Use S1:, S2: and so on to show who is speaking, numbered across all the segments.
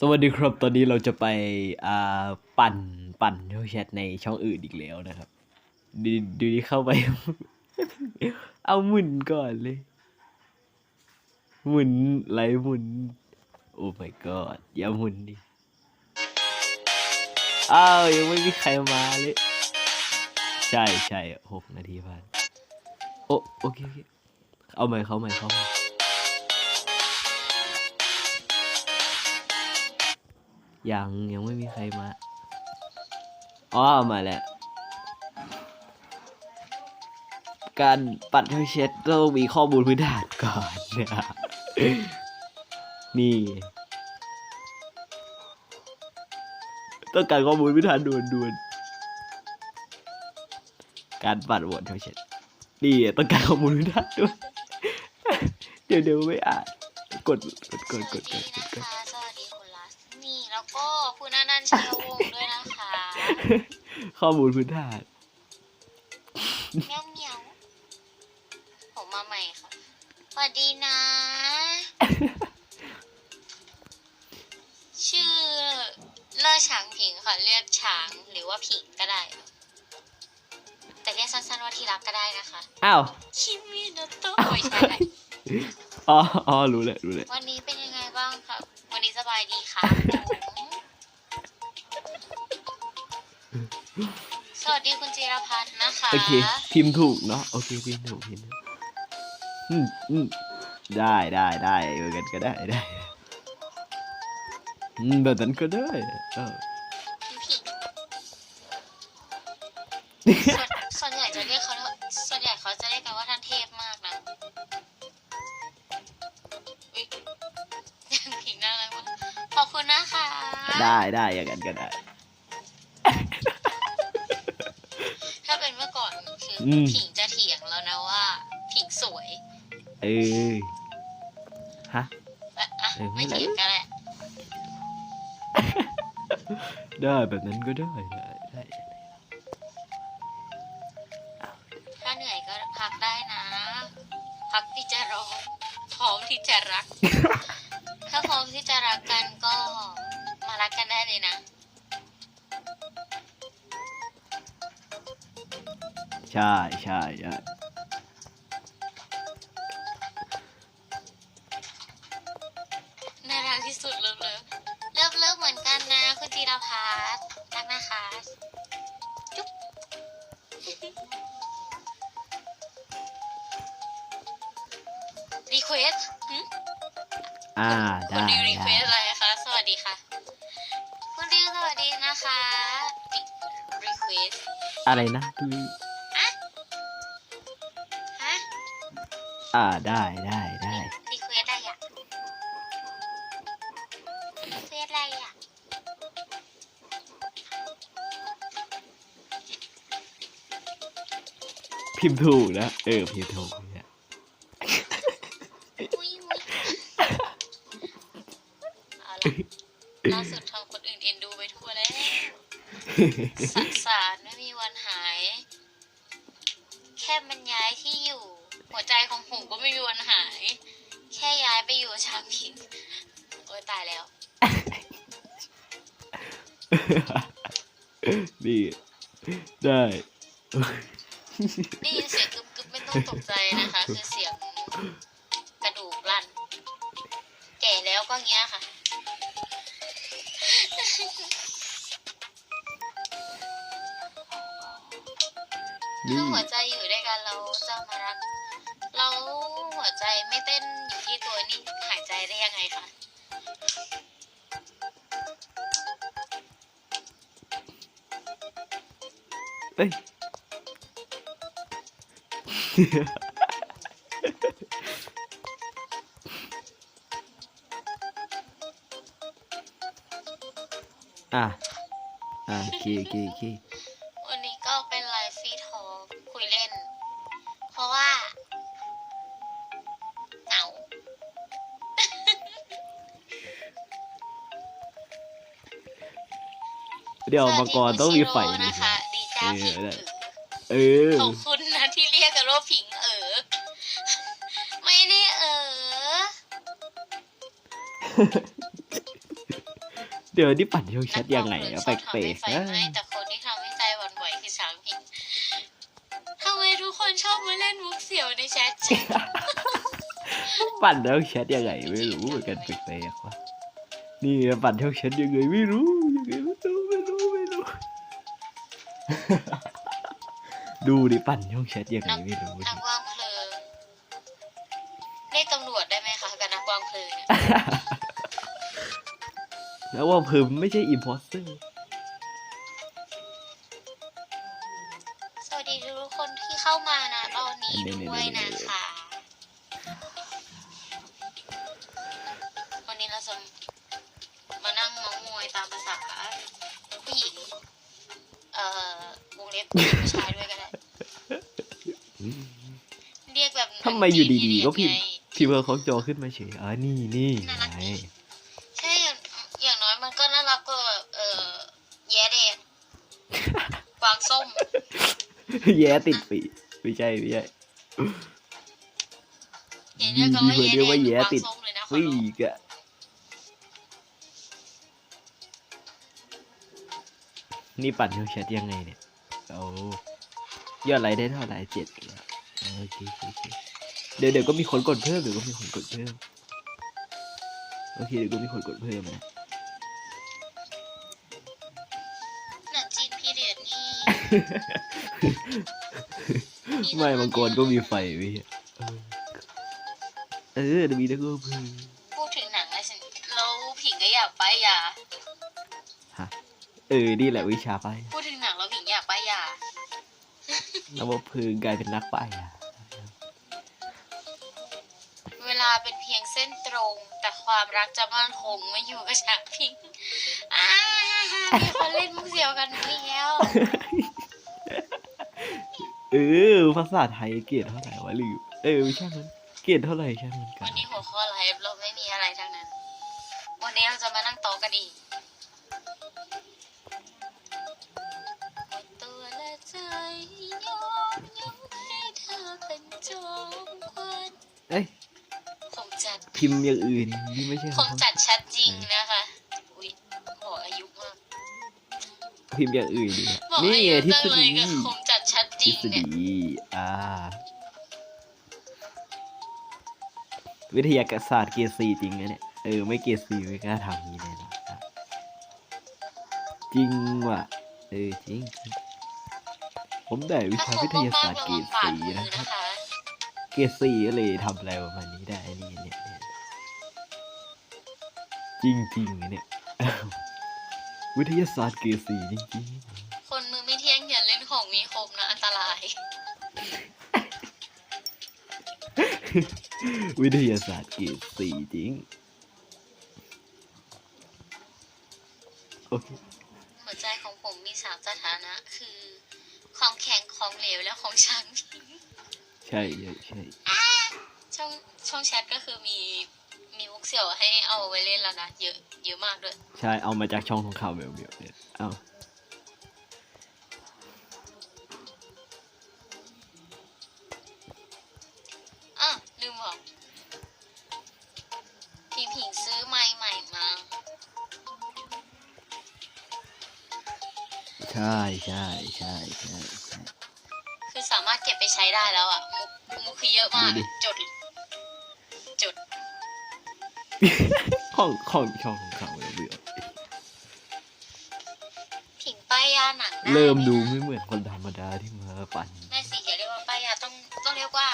S1: สวัสดีครับ ตอนนี้เราจะไปอ่าปั่นปั่นช่องแชทในช่องอื่นอีกแล้วนะครับ ดูดูที่เข้าไป เอาหมุนก่อนเลย หมุนไหลหมุน โอ้ my god อย่าหมุนดิอ้าวยังไม่มีใครมาเลย ใช่ใช่หกนาทีผ่านโอเคโอเคเอาใหม่เข้าใหม่เข้าใหม่ ยังยังไม่มีใครมาอ๋อมาแล้ว การปัดให้เช็ดต้องมีข้อมูลพื้นฐานก่อนนะนี่ ต้องการข้อมูลพื้นฐานด่วนด่วนๆการปัดโหวตให้เช็ดนี่ต้องการข้อมูลพื้นฐานด่วนเดี๋ยวเดี๋ยวไม่อ่านกดกดกดกดกดกด ก็
S2: คุณอนันต์ชัยวงศ์ด้วยนะคะ
S1: ข้อมูลพื้นฐาน
S2: เมียวเมียวผมมาใหม่ค่ะสวัสดีนะ ชื่อเลอฉางผิงค่ะ เรียกฉางหรือว่าผิงก็ได้แต่เรียกสั้นๆว่าที่รักก็ได้นะคะ
S1: อ้าว
S2: คิมิโนโตะไม่ใช่แหละ
S1: อ๋ออ๋อรู้เลยรู้เลย
S2: วันนี้เป็นยังไงบ้างครับ วันนี้สบายดีค่ะ สวัสดีคุณจิรพัฒน์นะคะ
S1: โอเค พิมพ์ถูกเนาะโอเคพิมพ์ถูกพิมพ์ถูกอืมอืมได้ได้ได้เหมือนกันก็ได้ได้อืมแบบนั้นก็ได้เออ
S2: พี่ผิงส่วนส่วนใหญ่จะเรียกเขาส่วนใหญ่เขาจะเรียกกันว่าท่านเทพมากนะอุ๊ยผิงน่ารักมากขอบคุณนะคะ
S1: ได้ได้อย่างนั้นก็ได้
S2: ออ
S1: ม
S2: ผิงจะเถียงแล้วนะว่า ผิงสวย
S1: เออ ฮะ
S2: แต่อะ
S1: เออไม่
S2: ไม่
S1: เป็นไร
S2: เถียงกันแหละ
S1: ได้แบบนั้นก็ได้ได้ ใช่ใช่ใช่
S2: น่ารักที่สุดเลิฟเลิฟเลิฟเลิฟเหมือนกันนะคุณจีรพัฒน์รักนะคะจุ๊บรีเควส
S1: อ่าได้
S2: คุณ
S1: ด้
S2: ดิวรีเควสอะไรคะสวัสดีค่ะคุณดิวสวัสดีนะคะรีเควส
S1: อะไรนะ อ่าได้ได้ได้
S2: รีเควสอะไรอะรีเควสอะไรอะ
S1: พิมพ์ถูกนะเออพิมพ์ถูกเนี่ย
S2: อุ้ยอุ้ยเอาละล่าสุดทำคนอื่นเอ็นดูไปทั่วแล้วสสา ใจของผมก็ไม่มีวันหาย แค่ย้ายไปอยู่ชามพิงโอ้ยตายแล้ว
S1: นี่ ได้
S2: ได้ยินเสียงกึบกึบไม่ต้องตกใจนะคะ คือเสียงกระดูกลั่น แก่แล้วก็เงี้ยค่ะ
S1: นี่
S2: ถ้าหัวใจอยู่ด้วยกันเราจะมารัก เราหัวใจไม่เต้นอยู่ที่ตัวนี่หายใจได้ยังไงคะ
S1: เอ้ย อะ อะโอเคโอเคโอเค
S2: วันนี้ก็เป็นไลฟ์ฟรีทอล์กคุยเล่น เพราะว่า เดี๋
S1: ยวมังกรต้องมีไฟ
S2: สวัสดี
S1: ดิ
S2: คุณชิโร่นะคะดีจ้า
S1: เออ
S2: ผิง
S1: ได้
S2: เออ
S1: เออ
S2: ขอบคุณนะที่เรียกกันว่าผิงเออไม่ได้เออ
S1: เดี๋ยวนี่ปั่นช่องแชทยังไงอะแปลก
S2: ทำให้ไฟ
S1: ๆนะ
S2: ไหม้แต่คนที่ทำให้ใจหวั่นไหวคือช้างพิงทำไมทุกคนชอบมาเล่นมุกเสี่ยวในแชทจริง
S1: ปั่นช่องแชทยังไงไม่รู้เหมือนกันแปลกๆวะนี่ปั่นช่องแชทยังไงไม่รู้ ดูดิปั่นช่องแชทยังไงไม่รู้
S2: นักวางเพลิงเรียกตำรวจได้ไหมคะกับนักวางเพลิงเนี่ย
S1: แล้วว่าเพิ่มไม่ใช่อิมพอสเตอร์
S2: สวัสดีทุกคนที่เข้ามานะตอนนี้ด้วยนะ ผู้ชายด้วยก็ได้ เรียกแบบ
S1: ทำไมอยู่ดีๆก็พิมพ์
S2: ไง
S1: พิมพ์เขาจอขึ้นมาเฉยอ่านี่นี่
S2: น่ารัก
S1: ไง
S2: ดีใช่อย่างอย่างน้อยมันก็น่ารักกว่าเอ่อแย่เดดกวางส้ม
S1: แย่ติดปีกไม่ใช่ไม่ใช่
S2: อย่างนี้ก็ว่า
S1: มีคนเรียกว่าแย่
S2: แย่
S1: ติ
S2: ติ
S1: ด
S2: ดส้มเลยนะขอ
S1: ปี
S2: ร้อง
S1: กอะนี่ปั่นช่องแชทยังไงเนี่ย โอ้ยอดไลค์ได้เท่าไหร่เจ็ดแล้วโอเคโอเคเดี๋ยวเดี๋ยวก็มีคนกดเพิ่มเดี๋ยวก็มีคนกดเพิ่มโอเคเดี๋ยวก็มีคนกดเพิ่มนะ
S2: หนังจีนพีเรียดนี่
S1: ไม่มังกรก็มีไฟไว้ยเออเออเดี๋ยวมีแล้วก็เพิ่ม
S2: พูดถึงหนังแล้วฉันเราผิงก็อยากป้ายยา
S1: เออนี่แหละวิชาไป
S2: พูด
S1: แล้วว่าพึงกลายเป็นนักไปอะ
S2: เวลาเป็นเพียงเส้นตรง แต่ความรักจะมั่นคงไม่อยู่กับฉากพิงอ่ามีคนเล่นมุกเสียวกันแล้ว
S1: เออภาษาไทยเกรดเท่าไหร่วะลืมเออช่างมันเกรดเท่าไหร่ช่างมันกั
S2: วันนนี้หัวข้อไลฟ์เราไม่มีอะไรทั้งนั้น วันนี้เราจะมานั่งโต๊ะกันอีก
S1: พิมพ์อย่างอื่นนี่ไม่ใช่
S2: ผมจัดชัดจริงนะคะอุ้ยบอกอายุมาก
S1: พิมพ์อย่างอื่นดิ
S2: บอก
S1: นี่
S2: อา
S1: ไง
S2: ยุ
S1: ทฤ
S2: จั
S1: ษ
S2: งเล
S1: ฎี
S2: ยกับผมจัดชัด
S1: ท
S2: จริ
S1: ฤ
S2: ง
S1: ษ
S2: เนี่ย
S1: ฎีอ่า วิทยาศาสตร์เกรดสี่จริงนะเนี่ยเออไม่เกรดสี่ไม่กล้าทำนี้แน่นอนครับจริงว่ะเออจริงจริงผมได้วิ
S2: ถ้า
S1: ชา
S2: ค
S1: วิ
S2: ม
S1: ทยา
S2: มา
S1: ศากสตร์
S2: ๆ
S1: เก
S2: ระ
S1: ร
S2: วัง
S1: ด
S2: บาด
S1: สี่
S2: มือ
S1: นะครับ
S2: นะคะ
S1: เกรดสี่ก็เลยทำอะไรประมาณนี้ได้นี่เนี่ยเนี่ย จริงจริงๆเนี่ยวิทยาศาสตร์เกรดสี่จริง
S2: คนมือไม่เที่ยงอย่าเล่นของมีคมนะอันตราย
S1: ๆ วิทยาศาสตร์เกรดสี่จริง โอเค
S2: หัวใจของผมมีสามสถานะ คือ ของแข็งของเหลวและของชัน
S1: ใช่ใช่ใช่
S2: ช่องช่องแชทก็คือมีมีมุกเสี่ยวให้เอาไว้เล่นแล้วนะเยอะเยอะมากด้วย
S1: ใช่เอามาจากช่องของข่าวเบียวเบียวๆเนี่ยเอา
S2: อะลืมบอกพี่ผิงซื้อไม้ใหม่มา
S1: ใช่ใช่ใช่ใช่ใช่
S2: คือสามารถเก็บไปใช้ได้แล้วอะมุกมุกคือเยอะมาก
S1: ดูดิ
S2: จดจด
S1: ของของช่องของข่าวเบียวเบียว
S2: ผิงป้ายยาหนังได้
S1: เริ่มดู
S2: ไห
S1: ไม่เหมือนคนธรรมดาที่มาปั่น
S2: ไม่สิอย่าเรียกว่าป้ายยาต้องต้องเรียกว่า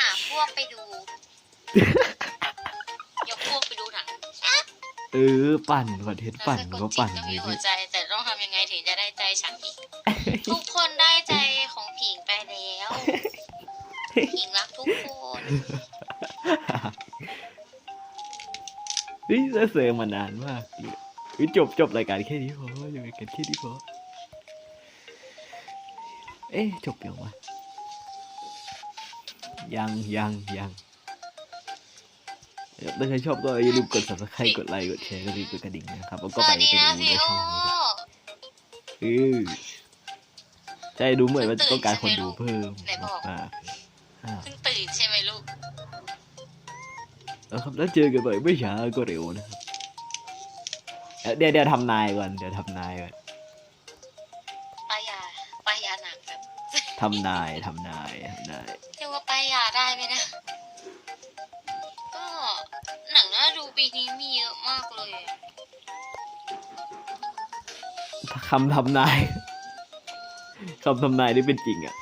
S2: หาพวกไปดูยกพวกไปดูหนัง
S1: เออปั่นคอนเทนต์
S2: แล้ว
S1: ปั่น
S2: สะก
S1: ก็
S2: ดจิต
S1: ปั่น
S2: ก็
S1: ไป
S2: มีหั
S1: เรื่
S2: ว
S1: อย
S2: ใจ แต่ต้องทำยังไงถึงจะได้ใจฉันอีกทุกคนได้ใจของผิงไปแล้ว ผิงรักทุกคน
S1: เฮ้ยเซอร์เซอร์มานานมากเลยเฮ้ยจบจบรายการแค่นี้พออยู่รายการแค่นี้พอเอ๊ะจบยังวะยังยังยังเออถ้าใครชอบก็อย่าลืมกด subscribe กดไลค์กดแชร์กดรีบกดกระดิ่งนะครับแล้ว
S2: ส
S1: ก็ไป
S2: วัสดี
S1: กัน
S2: นะ
S1: ดู
S2: พี่
S1: ใน
S2: โอ
S1: ช่องนี้ด้วยเออใช่ดูเหมือนว่าจะต้องการคนดูเพิ่ม
S2: ไหนบอก
S1: มากอ่า
S2: เพิ่งตื่นใช่ไหม ลูก
S1: แล้วครับแล้วเจอกันใหม่ไม่ช้าก็เร็วนะครับเอ้ยเดี๋ยวเดี๋ยวทำนายก่อนเดี๋ยวทำนายก่อน
S2: ป้ายยาป้ายยาหนังแบบ
S1: ทำนายทำนายทำนาย
S2: เรียกว่าป้ายยาได้ไหมนะก็หนังน่าดูปีนี้มีเยอะมากเลยอะ
S1: คำทำนายคำทำนายที่เป็นจริงอะ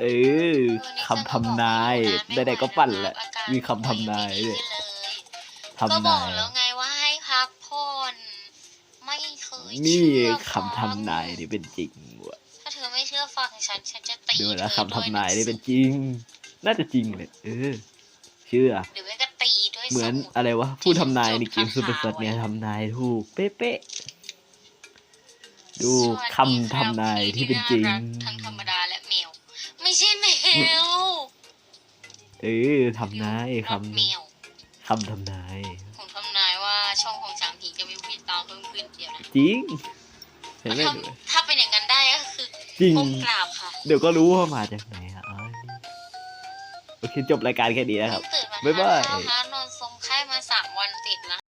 S1: เออคำทำนายใดๆก็ปั่นแหละ มีคำทำนายด้วย
S2: ก็
S1: ทำ
S2: บ
S1: นา
S2: อก
S1: ย
S2: แล้วไงว่าให้พักผ่อนไม่เคย
S1: นี่
S2: เชื่อ
S1: คำทำนายที่เป็นจริงว่ะ
S2: ถ้าเธอไม่เชื่อฟังฉันฉันจะตี
S1: ดูแล้ว
S2: เธอ
S1: คำทำนายที่เป็นจริง น่าจะจริงเลยเออเชื่อ
S2: หรือไม่ก็ตีด้วย
S1: เหมือน
S2: สมุด
S1: อะไรวะผู้ทำนายในเกม
S2: จด
S1: ซูเปอร์
S2: คา
S1: ส
S2: ถา
S1: เนี่ย
S2: ไว้
S1: ทำนายถูกเป๊ะๆดู
S2: สวัส
S1: คำทำนายที่เป็นจริงา
S2: รักทั้งธรรมดา ว
S1: เออทำนาย
S2: ร
S1: ค
S2: ถแมวำ
S1: คำทำนาย
S2: ผมทำนายว่าช่องของจางผิงจะมีผู้ติดตามเพิ่มขึ้นเดี๋ยวนะ
S1: จริงเห็นไหม
S2: ถ้าถ้าเป็นอย่างนั้นได้ก็คือ
S1: จริง
S2: ก้มกราบค่ะ
S1: เดี๋ยวก็รู้ว่ามาจากไหนอะอ๋อโอเคจบรายการแค่นี้นะครับ
S2: ตื่นมา
S1: บ๊ายบาย
S2: ทานข้าวหาห